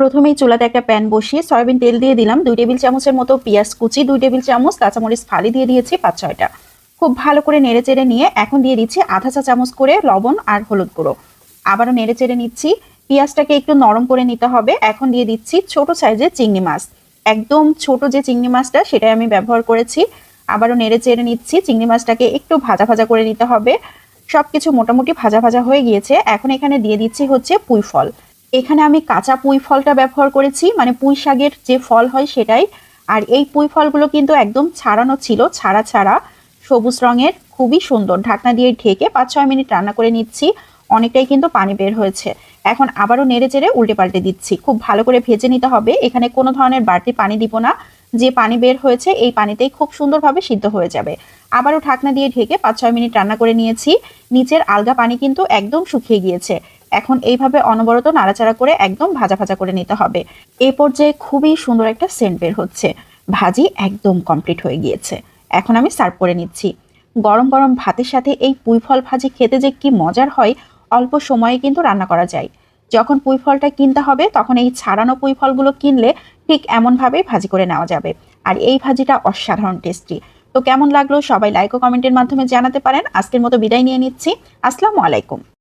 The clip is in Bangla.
প্রথমেই চুলাতে একটা প্যান বসিয়ে সয়াবিন তেল দিয়ে দিলাম। দুই টেবিল চামচের মতো পেঁয়াজ কুচি, দুই টেবিল চামচ কাঁচামরিচ ফালি দিয়ে দিয়েছি, পাঁচ, ছয়টা। খুব ভালো করে নেড়ে চেড়ে নিয়ে এখন দিয়ে দিচ্ছি আধা চা চামচ করে লবণ আর হলুদ গুঁড়ো। আবারও নেড়ে চেড়ে নিচ্ছি। পেঁয়াজটাকে একটু নরম করে নিতে হবে। এখন দিয়ে দিচ্ছি ছোট সাইজের চিংড়ি মাছ। একদম ছোট যে চিংড়ি মাছটা সেটাই আমি ব্যবহার করেছি। আবারও নেড়ে চেড়ে নিচ্ছি। চিংড়ি মাছটাকে একটু ভাজা ভাজা করে নিতে হবে। সবকিছু মোটামুটি ভাজা ভাজা হয়ে গিয়েছে। এখন এখানে দিয়ে দিচ্ছি হচ্ছে পুঁই ফল। এখানে আমি কাঁচা পুঁই ফলটা ব্যবহার করেছি মানে পুঁই শাকের যে ফল হয় সেটাই। আর এই পুঁই ফলগুলো কিন্তু একদম ছাড়ানো ছিল, ছাড়া ছাড়া। সবুজ রঙের, খুবই সুন্দর। ঢাকনা দিয়ে ঢেকে পাঁচ ছয় মিনিট রান্না করে নিচ্ছি, অনেকটাই কিন্তু পানি বের হয়েছে। এখন আবারও নেড়ে চেড়ে উল্টে পাল্টে দিচ্ছি। খুব ভালো করে ভেজে নিতে হবে। এখানে কোনো ধরনের বাড়তি পানি দিব না। যে পানি বের হয়েছে, এই পানিতেই খুব সুন্দরভাবে সিদ্ধ হয়ে যাবে। আবারও ঢাকনা দিয়ে ঢেকে পাঁচ ছয় মিনিট রান্না করে নিয়েছি। নিচের আলগা পানি কিন্তু একদম শুকিয়ে গিয়েছে। এখন এইভাবে অনবরত নাড়াচাড়া করে একদম ভাজা ভাজা করে নিতে হবে। এ পর্যায়ে খুবই সুন্দর একটা সেন্ট বের হচ্ছে। ভাজি একদম কমপ্লিট হয়ে গিয়েছে। এখন আমি সার্ভ করে নিচ্ছি। গরম গরম ভাতের সাথে এই পুঁই ফল ভাজি খেতে যে কি মজার হয়, অল্প সময়ে কিন্তু রান্না করা যায়। যখন পুঁই ফলটা কিনতে হবে, তখন এই ছাড়ানো পুঁই ফলগুলো কিনলে ঠিক এমনভাবেই ভাজি করে নেওয়া যাবে। আর এই ভাজিটা অসাধারণ টেস্টি। তো কেমন লাগল সবাই লাইক ও কমেন্টের মাধ্যমে জানাতে পারেন। আজকের মতো বিদায় নিয়ে নিচ্ছি। আসসালামু আলাইকুম।